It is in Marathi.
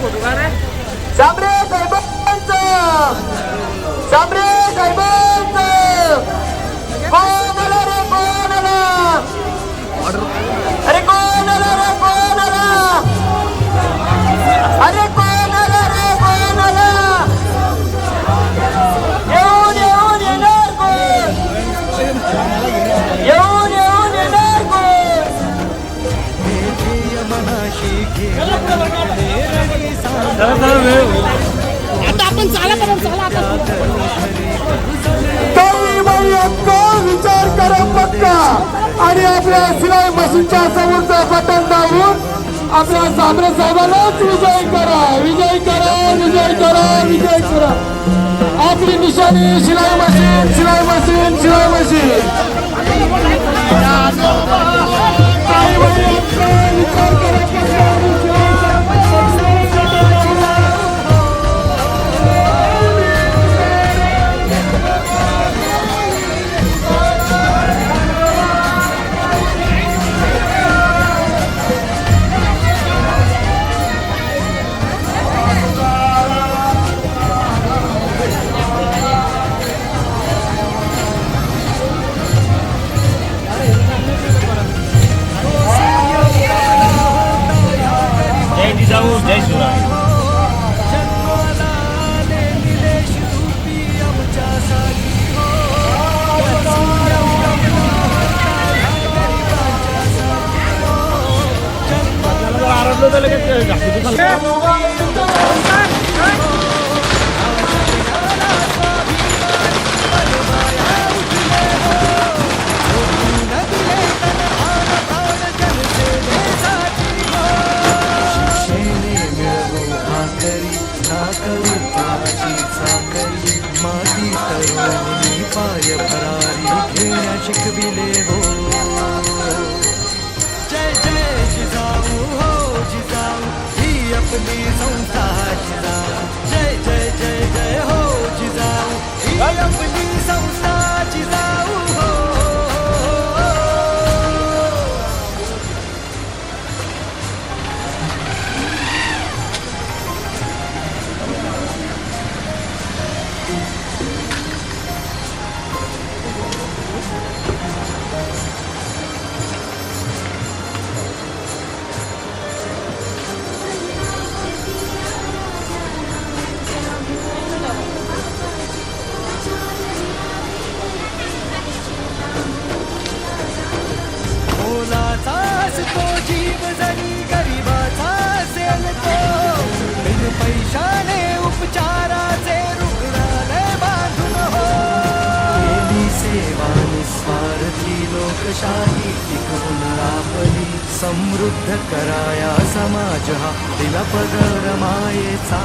सांबरे साहेबांचं! सांबरे साहेबांचं! कोण आला रे कोण आला अरे कोण आला रे कोण आला अरे कोण आला रे कोण आला येऊन येऊन येणार कोण? येऊन येऊन येणार कोण? आता आपण चाला करा चाला आता. तरी बाई अक्का विचार करा पक्का. आणि आपल्या सिलाई मशीनच्या समोरचा बटन दाबून आपल्या सामरे साहेबांनाच विजय करा विजय करा विजय करा विजय करा. आपली निशाणी शिलाई मशीन जय जिजाऊ जय शिवराय शेणे नाकली ताची चाकरी माती तरुणी पाय भरारी घेण्या शिकविले हो. मोलाचा असतो जीव जरी गरीबाचा असेल तो बिन पैशाने उपचाराचे रुग्णालय बांधून हो. केली सेवा निस्वार्थी लोकशाही टिकवून आपली समृद्ध कराया समाज हा. दिला पदर मायेचा